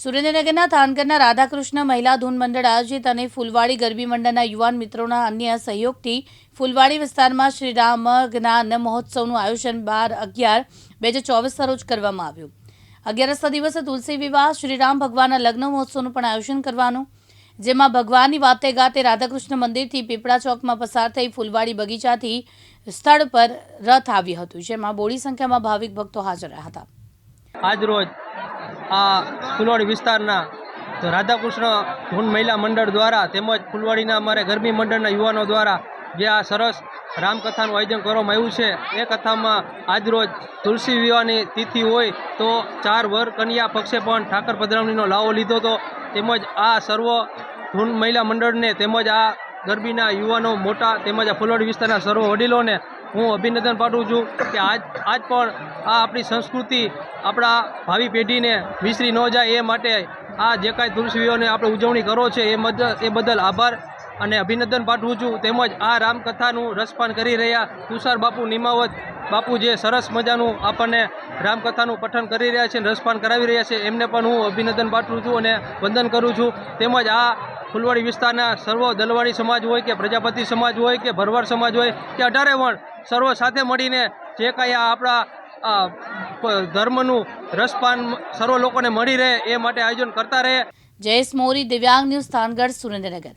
સુરેન્દ્રનગરના થાનગરના રાધાકૃષ્ણ મહિલા ધૂન મંડળ આયોજિત અને ફૂલવાડી ગરબી મંડળના યુવાન મિત્રોના અન્ય સહયોગથી ફૂલવાડી વિસ્તારમાં શ્રી રામ જ્ઞાન મહોત્સવનું આયોજન બાર અગિયાર બે હજાર ચોવીસના રોજ કરવામાં આવ્યું. અગિયારસના દિવસે તુલસી વિવાહ, શ્રીરામ ભગવાનના લગ્ન મહોત્સવનું પણ આયોજન કરવાનું. જેમાં ભગવાનની વાતે ગાતે રાધાકૃષ્ણ મંદિરથી પીપળા ચોકમાં પસાર થઈ ફૂલવાડી બગીચાથી સ્થળ પર રથ આવ્યું હતું, જેમાં બોડી સંખ્યામાં ભાવિક ભક્તો હાજર રહ્યા હતા. આજ રોજ આ ફુલવાડી વિસ્તારના રાધાકૃષ્ણ ધૂન મહિલા મંડળ દ્વારા તેમજ ફૂલવાડીના અમારે ગરબી મંડળના યુવાનો દ્વારા જે આ સરસ રામકથાનું આયોજન કરવામાં આવ્યું છે, એ કથામાં આજરોજ તુલસી વિવાહની તિથિ હોય તો ચાર વર કન્યા પક્ષે પણ ઠાકર પધરામણીનો લાવો લીધો હતો. તેમજ આ સર્વ મહિલા મંડળને તેમજ આ ગરબીના યુવાનો મોટા તેમજ આ ફુલવાડી વિસ્તારના સર્વ વડીલોને હું અભિનંદન પાઠવું છું કે આજ આજ પણ આ આપણી સંસ્કૃતિ, આપણા ભાવિ પેઢીને વિસરી ન જાય એ માટે આ જે કાંઈ તુલસીઓને આપણે ઉજવણી કરો છે એ એ બદલ આભાર અને અભિનંદન પાઠવું છું. તેમજ આ રામકથાનું રસપાન કરી રહ્યા તુષાર બાપુ નિમાવત બાપુ જે સરસ મજાનું આપણને રામકથાનું પઠન કરી રહ્યા છે રસપાન કરાવી રહ્યા છે, એમને પણ હું અભિનંદન પાઠવું છું અને વંદન કરું છું. તેમજ આ ફુલવાડી વિસ્તારના સર્વ દલવાડી સમાજ હોય કે પ્રજાપતિ સમાજ હોય કે ભરવાડ સમાજ હોય કે અઢારે વણ સર્વ સાથે મળીને જે કાંઈ આ આપણા ધર્મનું રસપાન સર્વ લોકોને મળી રહે એ માટે આયોજન કરતા રહે. જયેશ મોરી, દિવ્યાંગ ન્યૂઝ થાનગઢ સુરેન્દ્રનગર.